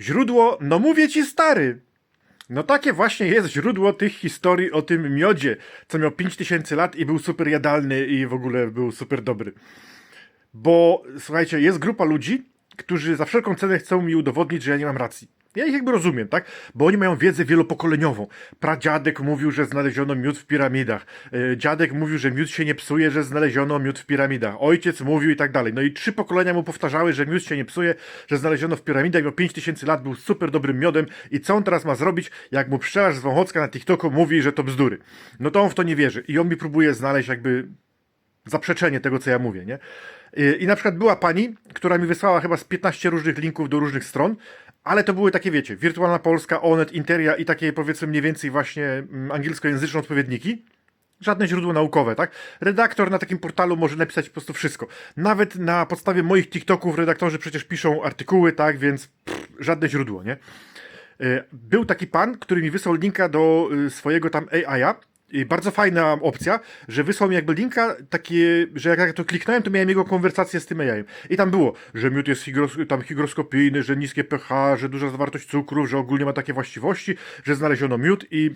Źródło, no mówię ci stary. No takie właśnie jest źródło tych historii o tym miodzie, co miał 5000 lat i był super jadalny i w ogóle był super dobry. Bo słuchajcie, jest grupa ludzi, którzy za wszelką cenę chcą mi udowodnić, że ja nie mam racji. Ja ich jakby rozumiem, tak? Bo oni mają wiedzę wielopokoleniową. Pradziadek mówił, że znaleziono miód w piramidach. E, Dziadek mówił, że miód się nie psuje, że znaleziono miód w piramidach. Ojciec mówił i tak dalej. No i trzy pokolenia mu powtarzały, że miód się nie psuje, że znaleziono w piramidach, miał 5000 lat, był super dobrym miodem i co on teraz ma zrobić, jak mu pszczelarz z Wąchocka na TikToku mówi, że to bzdury. No to on w to nie wierzy i on mi próbuje znaleźć jakby zaprzeczenie tego, co ja mówię, nie? I- I na przykład była pani, która mi wysłała chyba z 15 różnych linków do różnych stron, ale to były takie, wiecie, Wirtualna Polska, Onet, Interia i takie powiedzmy mniej więcej właśnie mm, angielskojęzyczne odpowiedniki. Żadne źródło naukowe, tak? Redaktor na takim portalu może napisać po prostu wszystko. Nawet na podstawie moich TikToków redaktorzy przecież piszą artykuły, tak? Więc pff, żadne źródło, nie? E, Był taki pan, który mi wysłał linka do y, swojego tam AI-a. Bardzo fajna opcja, że wysłał mi jakby linka takie, że jak ja to kliknąłem, to miałem jego konwersację z tym AI-em. I tam było, że miód jest higros, tam hygroskopijny, że niskie pH, że duża zawartość cukru, że ogólnie ma takie właściwości, że znaleziono miód i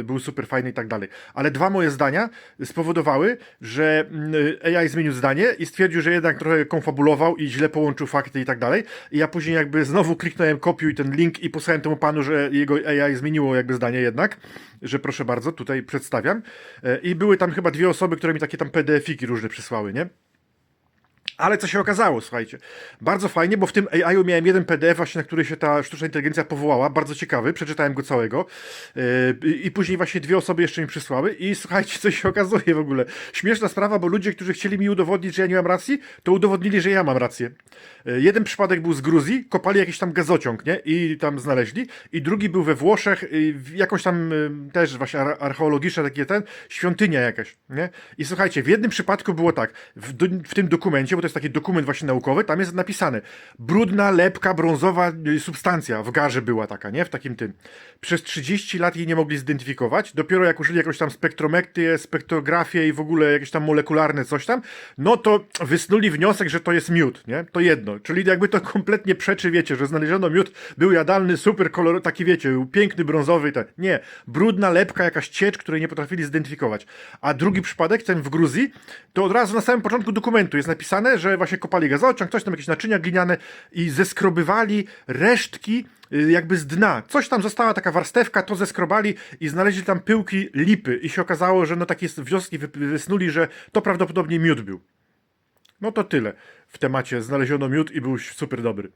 y, był super fajny i tak dalej. Ale dwa moje zdania spowodowały, że y, AI zmienił zdanie i stwierdził, że jednak trochę konfabulował i źle połączył fakty i tak dalej. I ja później jakby znowu kliknąłem kopiuj ten link i posłałem temu panu, że jego AI zmieniło jakby zdanie jednak, że proszę bardzo, tutaj przedstawiam. E, I były tam chyba dwie osoby, które mi takie tam PDF-iki różne przysłały, nie? Ale co się okazało, słuchajcie, bardzo fajnie, bo w tym AI-u miałem jeden PDF właśnie, na który się ta sztuczna inteligencja powołała, bardzo ciekawy, przeczytałem go całego Yy, i później właśnie dwie osoby jeszcze mi przysłały i słuchajcie, co się okazuje w ogóle. Śmieszna sprawa, bo ludzie, którzy chcieli mi udowodnić, że ja nie mam racji, to udowodnili, że ja mam rację. Yy, Jeden przypadek był z Gruzji, kopali jakiś tam gazociąg, nie? I tam znaleźli. I drugi był we Włoszech, jakąś tam yy, też właśnie ar- archeologiczna takie ten, świątynia jakaś, nie? I słuchajcie, w jednym przypadku było tak, w, w tym dokumencie, bo to jest taki dokument właśnie naukowy, tam jest napisane brudna, lepka, brązowa y, substancja w garze była taka, nie? W takim tym. Przez 30 lat jej nie mogli zidentyfikować, dopiero jak użyli jakąś tam spektrometrię, spektrografię i w ogóle jakieś tam molekularne coś tam, no to wysnuli wniosek, że to jest miód, nie? To jedno, czyli jakby to kompletnie przeczy, wiecie, że znaleziono miód, był jadalny, super kolor, taki wiecie, był piękny, brązowy i ten. Nie, brudna lepka, jakaś ciecz, której nie potrafili zidentyfikować. A drugi przypadek, ten w Gruzji, to od razu na samym początku dokumentu jest napisane, że właśnie kopali gazociąg, coś tam, jakieś naczynia gliniane i zeskrobywali resztki y, jakby z dna. Coś tam została taka warstewka, to zeskrobali i znaleźli tam pyłki lipy i się okazało, że no takie wnioski wy- wysnuli, że to prawdopodobnie miód był. No to tyle w temacie znaleziono miód i był super dobry.